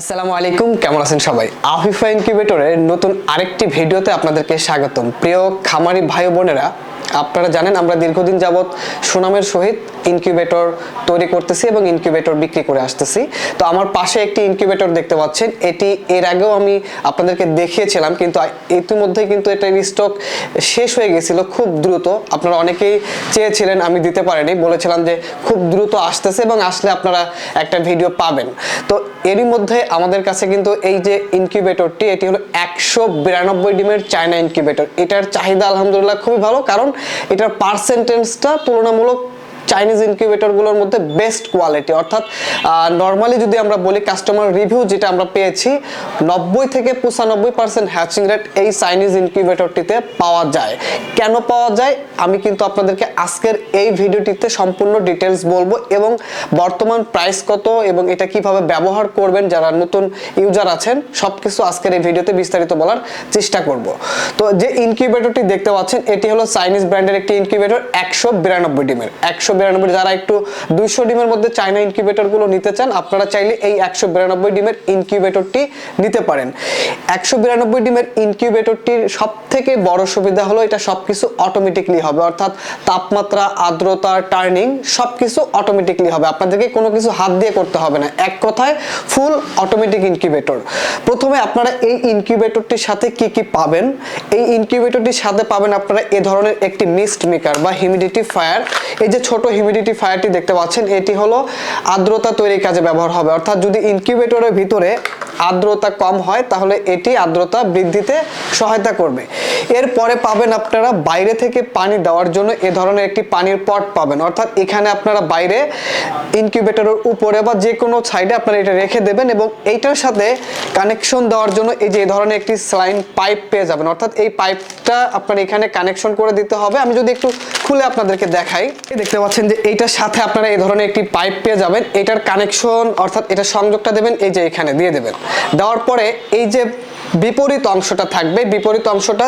আসসালামু আলাইকুম, কেমন আছেন সবাই? আফিফা ইনকিউবেটরের নতুন আরেকটি ভিডিওতে আপনাদেরকে স্বাগতম। প্রিয় খামারি ভাই বোনেরা আপনারা জানেন, আমরা দীর্ঘদিন যাবৎ সুনামের সহিত ইনকিউবেটর তৈরি করতেছি এবং ইনকিউবেটর বিক্রি করে আসতেছি। তো আমার পাশে একটি ইনকিউবেটর দেখতে পাচ্ছেন। এটি এর আগেও আমি আপনাদেরকে দেখিয়েছিলাম, কিন্তু ইতিমধ্যে কিন্তু এটার স্টক শেষ হয়ে গেছিল খুব দ্রুত। আপনারা অনেকেই চেয়েছিলেন, আমি দিতে পারিনি। বলেছিলাম যে খুব দ্রুত আসতেছে এবং আসলে আপনারা একটা ভিডিও পাবেন। তো এরই মধ্যে আমাদের কাছে কিন্তু এই যে ইনকিউবেটরটি এটি হলো একশো বিরানব্বই ডিমের চায়না ইনকিউবেটর এটার চাহিদা আলহামদুলিল্লাহ খুবই ভালো, কারণ এটার পার্সেন্টেজটা তুলনামূলক চাইনিজ ইনকিউবেটরগুলোর মধ্যে বেস্ট কোয়ালিটি অর্থাৎ নর্মালি যদি আমরা বলি কাস্টমার রিভিউ যেটা আমরা পেয়েছি, নব্বই থেকে পঁচানব্বই পার্সেন্ট হ্যাচিং রেট এই চাইনিজ ইনকিউবেটরটিতে পাওয়া যায়। কেন পাওয়া যায়? আমি কিন্তু আপনাদেরকে আজকের এই ভিডিওটিতে সম্পূর্ণ ডিটেলস বলব এবং বর্তমান প্রাইস কত এবং এটা কীভাবে ব্যবহার করবেন যারা নতুন ইউজার আছেন সব কিছু আজকের এই ভিডিওতে বিস্তারিত বলার চেষ্টা করব। তো যে ইনকিউবেটরটি দেখতে পাচ্ছেন, এটি হলো চাইনিজ ব্র্যান্ডের একটি ইনকিউবেটর একশো বিরানব্বই ডিমের, একশো বিরানব্বই যারা একটু দুইশো ডিমের মধ্যে চাইনা ইনকিউবেটরগুলো নিতে চান, আপনারা চাইলে এই একশো বিরানব্বই ডিমের ইনকিউবেটরটি নিতে পারেন। একশো বিরানব্বই ডিমের ইনকিউবেটরটির সব থেকে বড় সুবিধা হলো এটা সব কিছু অটোমেটিকলি হবে। অর্থাৎ তাপমাত্রা, আর্দ্রতা টার্নিং সব কিছু অটোমেটিকলি হবে। আপনাদেরকে কোনো কিছু হাত দিয়ে করতে হবে না। এক কথায় ফুল অটোমেটিক ইনকিউবেটর প্রথমে আপনারা এই ইনকিউবেটরটির সাথে কি কি পাবেন? এই ইনকিউবেটরটির সাথে পাবেন আপনারা এ ধরনের একটি মিস্ট মেকার বা হিউমিডিটি ফায়ার এই যে ছোট হিউমিডিটি ফায়ারটি দেখতে পাচ্ছেন, এটি হলো আর্দ্রতা তৈরির কাজে ব্যবহার হবে। অর্থাৎ যদি ইনকিউবেটরের ভিতরে আর্দ্রতা কম হয়, তাহলে এটি আর্দ্রতা বৃদ্ধিতে সহায়তা করবে। এরপরে পাবেন আপনারা বাইরে থেকে পানি দেওয়ার জন্য এ ধরনের একটি পানির পট পাবেন। অর্থাৎ এখানে আপনারা বাইরে ইনকিউবেটরের উপরে বা যে কোনো সাইডে আপনারা এটা রেখে দেবেন এবং এইটার সাথে কানেকশন দেওয়ার জন্য এই যে ধরনের একটি স্লাইন পাইপ পেয়ে যাবেন। অর্থাৎ এই পাইপটা আপনার এখানে কানেকশন করে দিতে হবে। আমি যদি একটু খুলে আপনাদেরকে দেখাই। দেখতে পাচ্ছেন যে এইটার সাথে আপনারা এই ধরনের একটি পাইপ পেয়ে যাবেন। এটার কানেকশন অর্থাৎ এটা সংযোগটা দেবেন, এই যে এখানে দিয়ে দেবেন। দেওয়ার পরে এই যে বিপরীত অংশটা থাকবে। বিপরীত অংশটা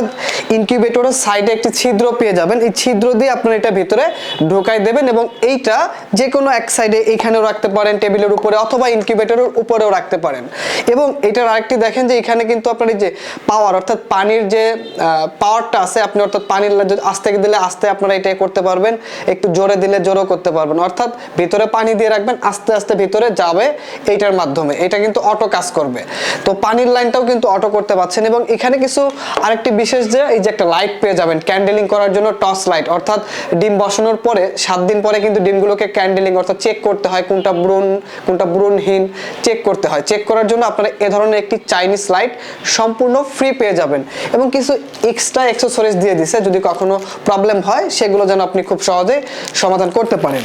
ইনকিউবেটরের সাইডে একটি ছিদ্র পেয়ে যাবেন। এই ছিদ্র দিয়ে আপনারা এটা ভিতরে ঢোকাই দেবেন এবং এইটা যে কোনো এক সাইডে এইখানেও রাখতে পারেন টেবিলের উপরে অথবা ইনকিউবেটরের উপরেও রাখতে পারেন। এবং এটার আরেকটি দেখেন যে এখানে কিন্তু আপনার এই যে পাওয়ার অর্থাৎ পানির যে পাওয়ারটা আছে, আপনি অর্থাৎ পানির আস্তে দিলে আস্তে আপনারা এটা করতে পারবেন। একটু জোরে দিলে জোরেও করতে পারবেন। অর্থাৎ ভিতরে পানি দিয়ে রাখবেন, আস্তে আস্তে ভিতরে যাবে এইটার মাধ্যমে। এটা কিন্তু অটো কাজ করবে। তো পানির লাইনটাও কিন্তু অটো করতে পারছেন এবং এখানে কিছু আরেকটি বিশেষ যে এই যে একটা লাইট পেয়ে যাবেন ক্যান্ডেলিং করার জন্য টর্চ লাইট অর্থাৎ ডিম বসানোর পরে সাত দিন পরে কিন্তু ডিমগুলোকে ক্যান্ডেলিং অর্থাৎ চেক করতে হয় কোনটা ব্রুন কোনটা ব্রুনহীন চেক করতে হয়। চেক করার জন্য আপনারা এ ধরনের একটি চাইনিজ লাইট সম্পূর্ণ ফ্রি পেয়ে যাবেন এবং কিছু এক্সট্রা অ্যাক্সেসরিজ দিয়ে দিছে, যদি কখনো প্রবলেম হয়, সেগুলো যেন আপনি খুব সহজে সমাধান করতে পারেন।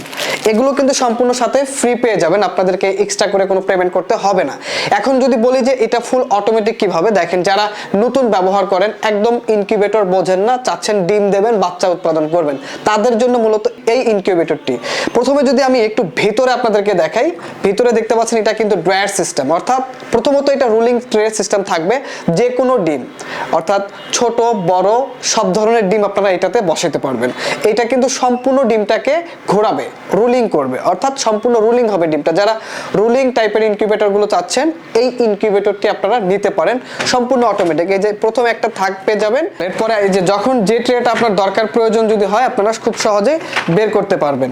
এগুলো কিন্তু সম্পূর্ণ সাথে ফ্রি পেয়ে যাবেন, আপনাদেরকে এক্সট্রা করে কোনো পেমেন্ট করতে হবে না। এখন যদি বলি যে এটা ফুল অটোমেটিক কীভাবে দেখেন, যারা নতুন ব্যবহার করেন, একদম ইনকিউবেটর বোঝেন না, চাচ্ছেন ডিম দেবেন, বাচ্চা উৎপাদন করবেন। তাদের জন্য মূলত এই ইনকিউবেটরটি প্রথমে যদি আমি একটু ভেতরে আপনাদেরকে দেখাই, ভিতরে দেখতে পাচ্ছেন এটা কিন্তু ড্রায়ার সিস্টেম অর্থাৎ প্রথমত এটা রুলিং ট্রে সিস্টেম থাকবে যে কোনো ডিম। অর্থাৎ ছোট, বড়, সব ধরনের ডিম আপনারা এটাতে বসাতে পারবেন। এটা কিন্তু সম্পূর্ণ ডিমটাকে ঘোরাবে রুলিং করবে। অর্থাৎ সম্পূর্ণ রুলিং হবে ডিমটা। যারা রুলিং টাইপের ইনকিউবেটরগুলো চাচ্ছেন, এই ইনকিউবেটরটি আপনারা নিতে পারেন। সম্পূর্ণ অটোমেটিক এই যে প্রথমে একটা থাক পেয়ে যাবেন। এরপরে এই যে যখন যে ট্রেটা আপনার দরকার প্রয়োজন যদি হয়, আপনারা খুব সহজে বের করতে পারবেন।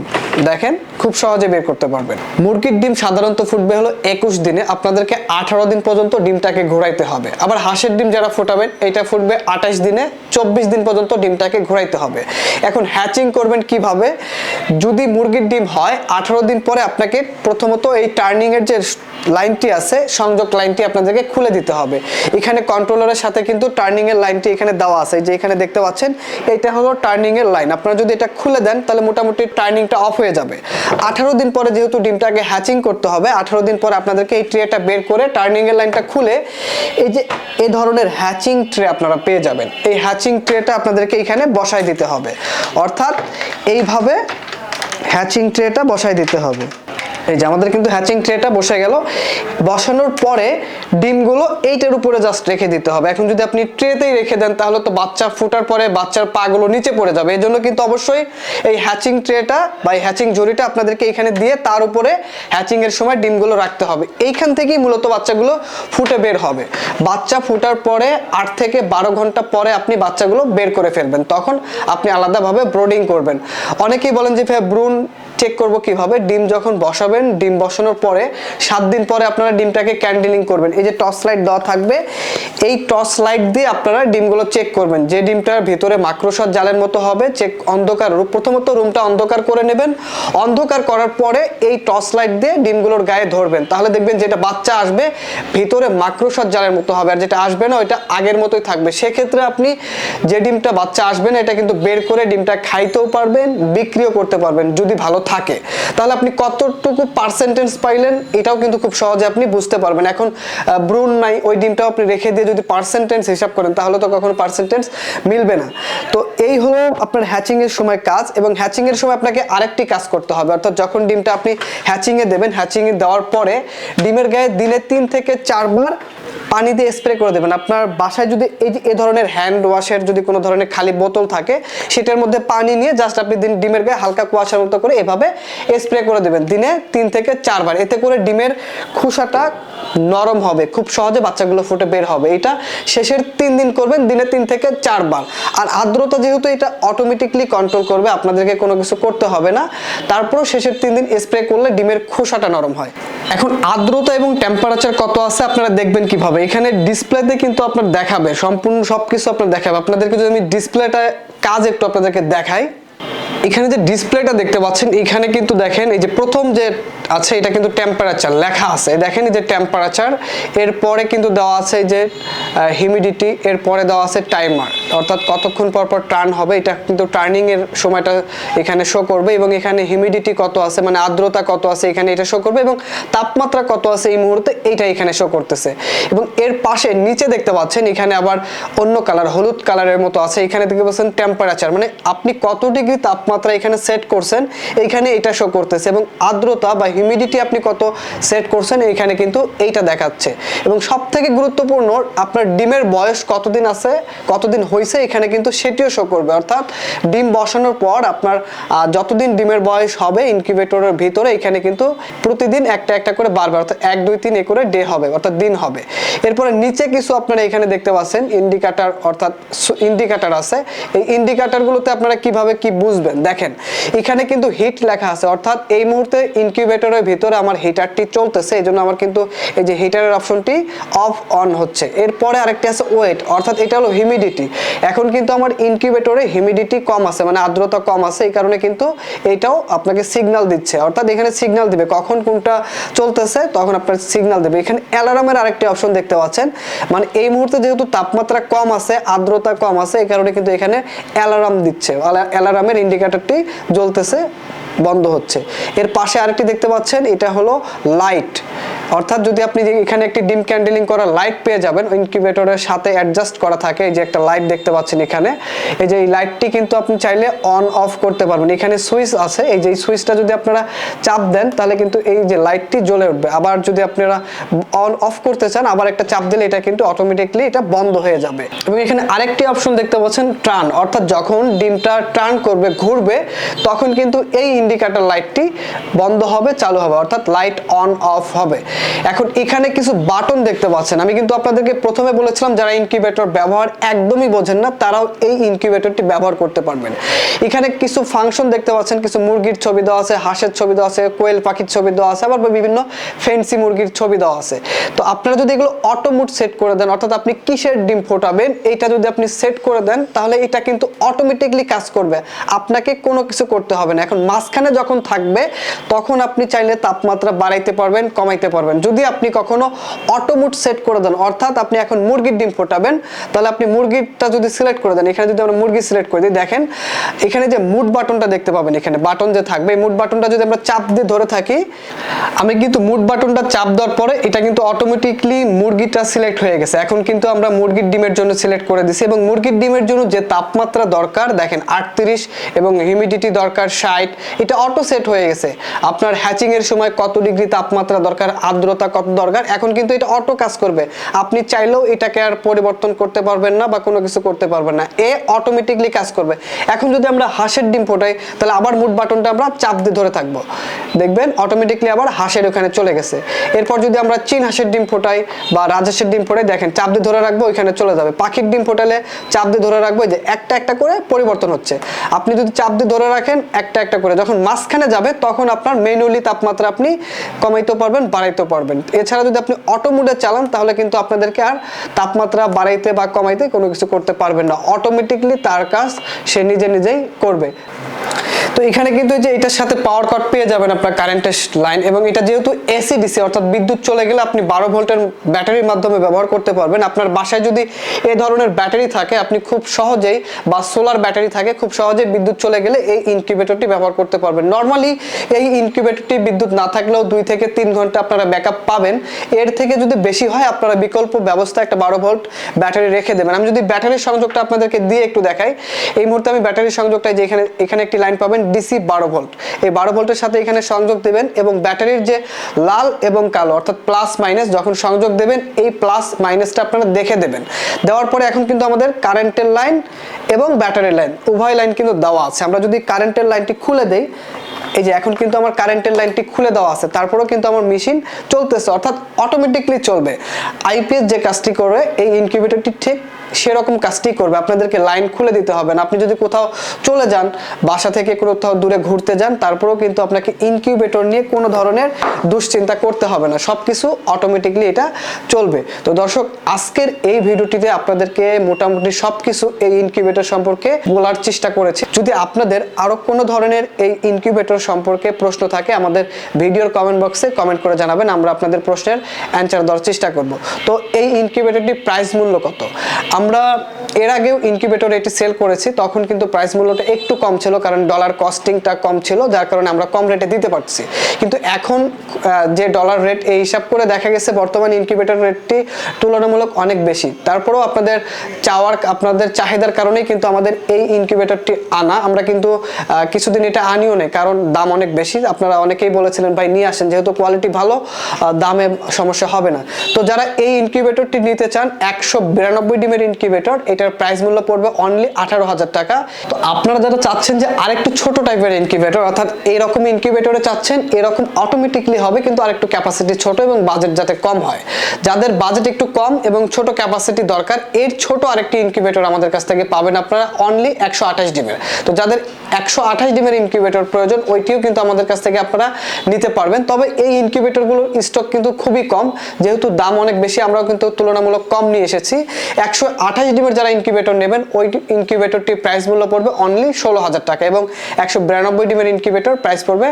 দেখেন, খুব সহজে বের করতে পারবেন। মুরগির ডিম সাধারণত ফুটবে হলো একুশ দিনে। আপনাদেরকে আঠারো দিন পর্যন্ত ডিমটাকে ঘোরাইতে হবে। আবার হাঁসের ডিম যারা ফোটাবেন এটা ফুটবে আঠাশ দিনে। চব্বিশ দিন পর্যন্ত ডিমটাকে ঘোরাইতে হবে। এখন হ্যাচিং করবেন কীভাবে? যদি মুরগির ডিম হয়, আঠারো দিন পরে আপনাকে প্রথমত এই টার্নিংয়ের যে লাইনটি আছে, সংযোগ লাইনটি আপনাদেরকে খুলে দিতে হবে। এখানে কন্ট্রোলারের সাথে কিন্তু টার্নিং এর লাইনটি এখানে দেওয়া আছে। যে এখানে দেখতে পাচ্ছেন, এটা হলো টার্নিং এর লাইন আপনারা যদি এটা খুলে দেন, তাহলে মোটামুটি টার্নিংটা অফ হয়ে যাবে। আঠারো দিন পরে যেহেতু ডিমটাকে হ্যাচিং করতে হবে, আঠারো দিন পরে আপনাদেরকে এই ট্রেটা বের করে টার্নিং এর লাইনটা খুলে এই যে এই ধরনের হ্যাচিং ট্রে আপনারা পেয়ে যাবেন। এই হ্যাচিং ট্রেটা আপনাদেরকে এখানে বসায় দিতে হবে। অর্থাৎ এইভাবে হ্যাচিং ট্রেটা বসায় দিতে হবে। এই যে আমাদের কিন্তু হ্যাচিং ট্রেটা বসে গেল। বসানোর পরে ডিমগুলো এইটার উপরে জাস্ট রেখে দিতে হবে। এখন যদি আপনি ট্রেতেই রেখে দেন, তাহলে তো বাচ্চা ফুটার পরে বাচ্চার পাগুলো নিচে পড়ে যাবে। এই জন্য কিন্তু অবশ্যই এই হ্যাচিং ট্রেটা বা এই হ্যাচিং জড়িটা আপনাদেরকে এখানে দিয়ে তার উপরে হ্যাচিং এর সময় ডিমগুলো রাখতে হবে। এইখান থেকেই মূলত বাচ্চাগুলো ফুটে বের হবে। বাচ্চা ফুটার পরে আট থেকে বারো ঘণ্টা পরে আপনি বাচ্চাগুলো বের করে ফেলবেন। তখন আপনি আলাদাভাবে ব্রোডিং করবেন। অনেকেই বলেন যে ভাই ব্রুন চেক করব কীভাবে। ডিম যখন বসাবেন, ডিম বসানোর পরে সাত দিন পরে আপনারা ডিমটাকে ক্যান্ডেলিং করবেন। এই যে টর্চ লাইট দেওয়া থাকবে, এই টর্চ লাইট দিয়ে আপনারা ডিমগুলো চেক করবেন। যে ডিমটার ভিতরে মাকড়সার জালের মতো হবে চেক অন্ধকার প্রথমত রুমটা অন্ধকার করে নেবেন। অন্ধকার করার পরে এই টর্চ লাইট দিয়ে ডিমগুলোর গায়ে ধরবেন। তাহলে দেখবেন যেটা বাচ্চা আসবে, ভিতরে মাকড়সার জালের মতো হবে। আর যেটা আসবে না, ওইটা আগের মতোই থাকবে। সেক্ষেত্রে আপনি যে ডিমটা বাচ্চা আসবে না, এটা কিন্তু বের করে ডিমটা খাইতেও পারবেন, বিক্রিও করতে পারবেন। যদি ভালো থাকে। তাহলে আপনি কতটুকু পার্সেন্টেজ পাইলেন, এটাও কিন্তু খুব সহজে আপনি বুঝতে পারবেন। এখন ব্রুন নাই, ওই ডিমটাও আপনি রেখে দিয়ে যদি পার্সেন্টেজ হিসাব করেন, তাহলে তো কখনো পার্সেন্টেজ মিলবে না। তো এই হলো আপনার হ্যাচিং এর সময় কাজ এবং হ্যাচিং এর সময় আপনাকে আরেকটি কাজ করতে হবে। অর্থাৎ যখন ডিমটা আপনি হ্যাচিং এ দেবেন হ্যাচিং এ দেওয়ার পরে ডিমের গায়ে দিনে তিন থেকে চারবার পানি দিয়ে স্প্রে করে দেবেন। আপনার বাসায় যদি এই এ ধরনের হ্যান্ড ওয়াশের যদি কোনো ধরনের খালি বোতল থাকে, সেটার মধ্যে পানি নিয়ে জাস্ট আপনি দিন ডিমের গায়ে হালকা কুয়াশার মতো করে এভাবে স্প্রে করে দেবেন। দিনে তিন থেকে চারবার। এতে করে ডিমের খোসাটা নরম হবে, খুব সহজে বাচ্চাগুলো ফুটে বের হবে। এটা শেষের তিন দিন করবেন, দিনে তিন থেকে চারবার। আর আর্দ্রতা যেহেতু এটা অটোমেটিকলি কন্ট্রোল করবে, আপনাদেরকে কোনো কিছু করতে হবে না। তারপরও শেষের তিন দিন স্প্রে করলে ডিমের খোসাটা নরম হয়। এখন আর্দ্রতা এবং টেম্পারেচার কত আছে আপনারা দেখবেন কীভাবে? এখানে ডিসপ্লেতে কিন্তু আপনার দেখাবে, সম্পূর্ণ সব কিছু আপনার দেখাবে। আপনাদেরকে যদি আমি ডিসপ্লেটা কাজ একটু আপনাদেরকে দেখাই, এখানে যে ডিসপ্লেটা দেখতে পাচ্ছেন, এখানে কিন্তু দেখেন এই যে প্রথম যে আছে, এটা কিন্তু টেম্পারেচার লেখা আছে। দেখেন এই যে টেম্পারেচার এরপরে কিন্তু দেওয়া আছে যে হিউমিডিটি এরপরে দেওয়া আছে টাইমার অর্থাৎ কতক্ষণ পর পর টার্ন হবে, এটা কিন্তু টার্নিং এর সময়টা এখানে শো করবে এবং এখানে হিউমিডিটি কত আছে মানে আর্দ্রতা কত আছে, এখানে এটা শো করবে এবং তাপমাত্রা কত আছে এই মুহূর্তে, এইটা এখানে শো করতেছে। এবং এর পাশে নিচে দেখতে পাচ্ছেন, এখানে আবার অন্য কালার হলুদ কালারের মতো আছে, এখানে দেখতে পাচ্ছেন টেম্পারেচার মানে আপনি কত ডিগ্রি তাপমাত্রা এখানে সেট করছেন এইখানে এটা শো করতেছে এবং আর্দ্রতা বা হিউমিডিটি আপনি কত সেট করছেন এইখানে কিন্তু এইটা দেখাচ্ছে। এবং সব থেকে গুরুত্বপূর্ণ আপনার ডিমের বয়স কতদিন আছে, কতদিন হয়েছে এখানে কিন্তু সেটিও শো করবে। অর্থাৎ ডিম বসানোর পর আপনার যতদিন ডিমের বয়স হবে ইনকিউবেটরের ভিতরে, এখানে কিন্তু প্রতিদিন একটা একটা করে বারবার অর্থাৎ এক, দুই, তিন এ করে ডে হবে, অর্থাৎ দিন হবে। এরপরে নিচে কিছু আপনারা এখানে দেখতে পাচ্ছেন ইন্ডিকেটার অর্থাৎ ইন্ডিকেটার আছে। এই ইন্ডিকেটারগুলোতে আপনারা কীভাবে কি বুঝবেন? দেখেন, এখানে কিন্তু হিট লেখা আছে। অর্থাৎ এই মুহূর্তে ইনকিউবেটরের ভিতরে আমার হিটারটি চলতেছে এই জন্য আমার কিন্তু এই যে হিটারের অপশনটি অফ অন হচ্ছে। এরপরে আরেকটি আছে ওয়েট, অর্থাৎ এটা হলো হিউমিডিটি এখন কিন্তু আমার ইনকিউবেটরে হিউমিডিটি কম আছে মানে আর্দ্রতা কম আছে, এই কারণে কিন্তু এটাও আপনাকে সিগন্যাল দিচ্ছে। অর্থাৎ এখানে সিগন্যাল দিবে, কখন কোনটা চলতেছে, তখন আপনার সিগন্যাল দেবে। এখানে অ্যালার্মের আরেকটি অপশন দেখতে পাচ্ছেন। মানে এই মুহূর্তে যেহেতু তাপমাত্রা কম আছে, আর্দ্রতা কম আছে, এই কারণে কিন্তু এখানে অ্যালার্ম দিচ্ছে। অ্যালার্মের ইন্ডিকেটরটি জ্বলতেছে, বন্ধ হচ্ছে। এর পাশে আরেকটি দেখতে পাচ্ছেন, এটা হলো লাইট অর্থাৎ যদি আপনি এখানে একটি ডিম ক্যান্ডেলিং করা লাইট পেয়ে যাবেন ইনকিউবেটরের সাথে অ্যাডজাস্ট করা থাকে, এই যে একটা লাইট দেখতে পাচ্ছেন এখানে, এই যে এই লাইটটি কিন্তু আপনি চাইলে অন অফ করতে পারবেন। এখানে সুইচ আছে, এই যে সুইচটা যদি আপনারা চাপ দেন, তাহলে কিন্তু এই যে লাইটটি জ্বলে উঠবে। আবার যদি আপনারা অন অফ করতে চান, আবার একটা চাপ দিলে এটা কিন্তু অটোমেটিকলি এটা বন্ধ হয়ে যাবে। এবং এখানে আরেকটি অপশন দেখতে পাচ্ছেন টার্ন অর্থাৎ যখন ডিমটা টার্ন করবে, ঘুরবে, তখন কিন্তু এই ইন্ডিকেটর লাইটটি বন্ধ হবে, চালু হবে। অর্থাৎ লাইট অন অফ হবে। এখন এখানে কিছু বাটন দেখতে পাচ্ছেন। আমি কিন্তু আপনাদেরকে প্রথমে বলেছিলাম, যারা ইনকিউবেটর ব্যবহার একদমই বোঝেন না, তারাও এই ইনকিউবেটরটি ব্যবহার করতে পারবেন। এখানে কিছু ফাংশন দেখতে পাচ্ছেন, কিছু মুরগির ছবি দেওয়া আছে, হাঁসের ছবি দেওয়া আছে, কোয়েল পাখির ছবি দেওয়া আছে, আবার বিভিন্ন ফেন্সি মুরগির ছবি দেওয়া আছে। তো আপনারা যদি এগুলো অটো মুড সেট করে দেন, অর্থাৎ আপনি কিসের ডিম ফোটাবেন এইটা যদি আপনি সেট করে দেন, তাহলে এটা কিন্তু অটোমেটিকলি কাজ করবে। আপনাকে কোনো কিছু করতে হবে না। এখন মাঝখানে যখন থাকবে, তখন আপনি চাইলে তাপমাত্রা বাড়াইতে পারবেন, কমাইতে কমাইতে পারবেন যদি আপনি কখনো অটোমোট সেট করে দেন, অর্থাৎ আপনি এখন মুরগির ডিম ফোটাবেন, তাহলে আপনি মুরগিটা যদি সিলেক্ট করে দেন, এখানে যদি আমরা মুরগি সিলেক্ট করে দিই, দেখেন এখানে যে মুড বাটনটা দেখতে পাবেন এখানে বাটন যে থাকবে, এই মুড বাটনটা যদি আমরা চাপ দিয়ে ধরে থাকি, আমি কিন্তু মুড বাটনটা চাপ দেওয়ার পরে এটা কিন্তু অটোমেটিকলি মুরগিটা সিলেক্ট হয়ে গেছে। এখন কিন্তু আমরা মুরগির ডিমের জন্য সিলেক্ট করে দিছি এবং মুরগির ডিমের জন্য যে তাপমাত্রা দরকার, দেখেন আটত্রিশ এবং হিউমিডিটি দরকার ষাট, এটা অটো সেট হয়ে গেছে। আপনার হ্যাচিং এর সময় কত ডিগ্রি তাপমাত্রা দরকার আর্দ্রতা কত দরকার? এখন কিন্তু এটা অটো কাজ করবে। আপনি চাইলেও এটাকে আর পরিবর্তন করতে পারবেন না বা কোনো কিছু করতে পারবেন না। এ অটোমেটিকলি কাজ করবে। এখন যদি আমরা হাঁসের ডিম ফোটাই, তাহলে আবার মুড বাটনটা আমরা চাপ দিয়ে ধরে থাকব। দেখবেন অটোমেটিকলি আবার হাঁসের ওখানে চলে গেছে। এরপর যদি আমরা চীন হাঁসের ডিম ফোটাই বা রাজহাঁসের ডিম ফোটাই, দেখেন চাপ দিয়ে ধরে রাখব, ওইখানে চলে যাবে। পাখির ডিম ফোটালে চাপ দিয়ে ধরে রাখব যে একটা একটা করে পরিবর্তন হচ্ছে। আপনি যদি চাপ দিয়ে ধরে রাখেন, একটা একটা করে। যখন মাঝখানে যাবে, তখন আপনার ম্যানুয়ালি তাপমাত্রা আপনি কমাইতে পারবেন বাড়াইতে পারবেন এছাড়া যদি আপনি অটো মোডে চালান, তাহলে কিন্তু আপনাদেরকে আর তাপমাত্রা বাড়াইতে বা কমাইতে কোনো কিছু করতে পারবেন না। অটোমেটিকলি তার কাজ সে নিজে নিজেই করবে। তো এখানে কিন্তু যে এটার সাথে পাওয়ার কাট পেয়ে যাবেন আপনার কারেন্টের লাইন এবং এটা যেহেতু এসি ডিসি অর্থাৎ বিদ্যুৎ চলে গেলে আপনি বারো ভোল্টের ব্যাটারির মাধ্যমে ব্যবহার করতে পারবেন। আপনার বাসায় যদি এ ধরনের ব্যাটারি থাকে, আপনি খুব সহজেই বা সোলার ব্যাটারি থাকে, খুব সহজেই বিদ্যুৎ চলে গেলে এই ইনকিউবেটরটি ব্যবহার করতে পারবেন। নর্মালি এই ইনকিউবেটরটি বিদ্যুৎ না থাকলেও দুই থেকে তিন ঘণ্টা আপনারা ব্যাকআপ পাবেন। এর থেকে যদি বেশি হয়, আপনারা বিকল্প ব্যবস্থা একটা বারো ভোল্ট ব্যাটারি রেখে দেবেন। আমি যদি ব্যাটারির সংযোগটা আপনাদেরকে দিয়ে একটু দেখাই, এই মুহূর্তে আমি ব্যাটারির সংযোগটা যে এখানে এখানে একটি লাইন পাবেন ডিসি বারো ভোল্ট এই বারো ভোল্টের সাথে এখানে সংযোগ দেবেন এবং ব্যাটারির যে লাল এবং কালো, অর্থাৎ প্লাস মাইনাস যখন সংযোগ দেবেন, এই প্লাস মাইনাসটা আপনারা দেখে দেবেন। দেওয়ার পরে এখন কিন্তু আমাদের কারেন্টের লাইন এবং ব্যাটারির লাইন উভয় লাইন কিন্তু দেওয়া আছে। আমরা যদি কারেন্টের লাইনটি খুলে দেই, এই যে এখন কিন্তু আমার কারেন্টের লাইনটি খুলে দেওয়া আছে, তারপরেও কিন্তু আমার মেশিন চলতেছে, অর্থাৎ অটোমেটিকলি চলবে। আইপিএস যে কাজটি করে, এই ইনকিউবেটরটি ঠিক সেরকম কাজটি করবে। আপনাদেরকে লাইন খুলে দিতে হবে না। আপনি যদি কোথাও চলে যান, বাসা থেকে কোথাও দূরে ঘুরতে যান, তারপরেও কিন্তু আপনাকে ইনকিউবেটর নিয়ে কোনো ধরনের দুশ্চিন্তা করতে হবে না। সব কিছু অটোমেটিকলি এটা চলবে। তো দর্শক, আজকের এই ভিডিওটিতে আপনাদেরকে মোটামুটি সব কিছু এই ইনকিউবেটর সম্পর্কে বলার চেষ্টা করেছি। যদি আপনাদের আরও কোনো ধরনের এই ইনকিউবেটর সম্পর্কে প্রশ্ন থাকে, আমাদের ভিডিওর কমেন্ট বক্সে কমেন্ট করে জানাবেন। আমরা আপনাদের প্রশ্নের অ্যান্সার দেওয়ার চেষ্টা করব। তো এই ইনকিউবেটরটির প্রাইস মূল্য কত? আমরা এর আগেও ইনকিউবেটর এটি সেল করেছি, তখন কিন্তু প্রাইস মূল্যটা একটু কম ছিল, কারণ ডলার কস্টিংটা কম ছিল, যার কারণে আমরা কম রেটে দিতে পারছি। কিন্তু এখন যে ডলার রেট এই হিসাব করে দেখা গেছে, বর্তমান ইনকিউবেটর রেটটি তুলনামূলক অনেক বেশি। তারপরেও আপনাদের চাওয়ার, আপনাদের চাহিদার কারণেই কিন্তু আমাদের এই ইনকিউবেটরটি আনা। আমরা কিন্তু কিছুদিন এটা আনিও নেই, কারণ দাম অনেক বেশি। আপনারা অনেকেই বলেছিলেন, ভাই, নিয়ে আসেন, যেহেতু কোয়ালিটি ভালো দামে সমস্যা হবে না। তো যারা এই ইনকিউবেটরটি নিতে চান, একশো বিরানব্বই ডিমের ইনকিউবেটর এটার প্রাইস মূল্য পড়বে অনলি আঠারো হাজার টাকা। তো আপনারা যারা চাচ্ছেন যে আরেকটু ছোট টাইপের ইনকিউবেটর অর্থাৎ এরকম ইনকিউবেটরে চাচ্ছেন, এরকম অটোমেটিকলি হবে, কিন্তু আরেকটু ক্যাপাসিটি ছোট এবং বাজেট যাতে কম হয়। যাদের বাজেট একটু কম এবং ছোট ক্যাপাসিটি দরকার, এর ছোট আরেকটি ইনকিউবেটর আমাদের কাছ থেকে পাবেন আপনারা অনলি একশো আঠাশ ডিমের। তো যাদের একশো আঠাশ ডিমের ইনকিউবেটর প্রয়োজন, ওইটিও কিন্তু আমাদের কাছ থেকে আপনারা নিতে পারবেন। তবে এই ইনকিউবেটরগুলোর স্টক কিন্তু খুবই কম, যেহেতু দাম অনেক বেশি, আমরাও কিন্তু তুলনামূলক কম নিয়ে এসেছি। একশো আঠাশ ডিমের যারা ইনকিউবেটর নেবেন, ওই ইনকিউবেটরটির প্রাইস মূল্য পড়বে অনলি ষোলো হাজার টাকা এবং একশো বিরানব্বই ডিমের ইনকিউবেটর প্রাইস পড়বে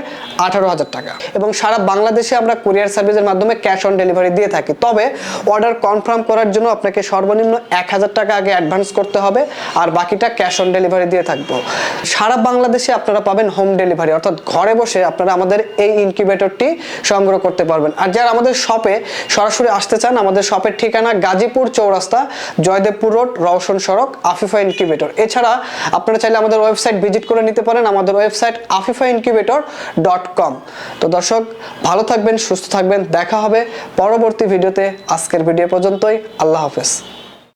আঠারো হাজার টাকা। এবং সারা বাংলাদেশে আমরা কুরিয়ার সার্ভিসের মাধ্যমে ক্যাশ অন ডেলিভারি দিয়ে থাকি। তবে অর্ডার কনফার্ম করার জন্য আপনাকে সর্বনিম্ন এক হাজার টাকা আগে অ্যাডভান্স করতে হবে আর বাকিটা ক্যাশ অন ডেলিভারি দিয়ে থাকব। সারা বাংলাদেশে আপনারা পাবেন হোম ডেলিভারি অর্থাৎ ঘরে বসে আপনারা আমাদের এই ইনকিউবেটরটি সংগ্রহ করতে পারবেন। আর যারা আমাদের শপে সরাসরি আসতে চান, আমাদের শপের ঠিকানা গাজীপুর চৌরাস্তা জয়দেবপুর রোড, রওশন সড়ক, আফিফা ইনকিউবেটর। এছাড়া আপনারা চাইলে আমাদের ওয়েবসাইট ভিজিট করে নিতে পারেন, আমাদের website Afifa incubator dot com. তো দর্শক, ভালো থাকবেন, সুস্থ থাকবেন, দেখা হবে পরবর্তী ভিডিওতে। আজকের ভিডিও পর্যন্তই, আল্লাহ হাফেজ।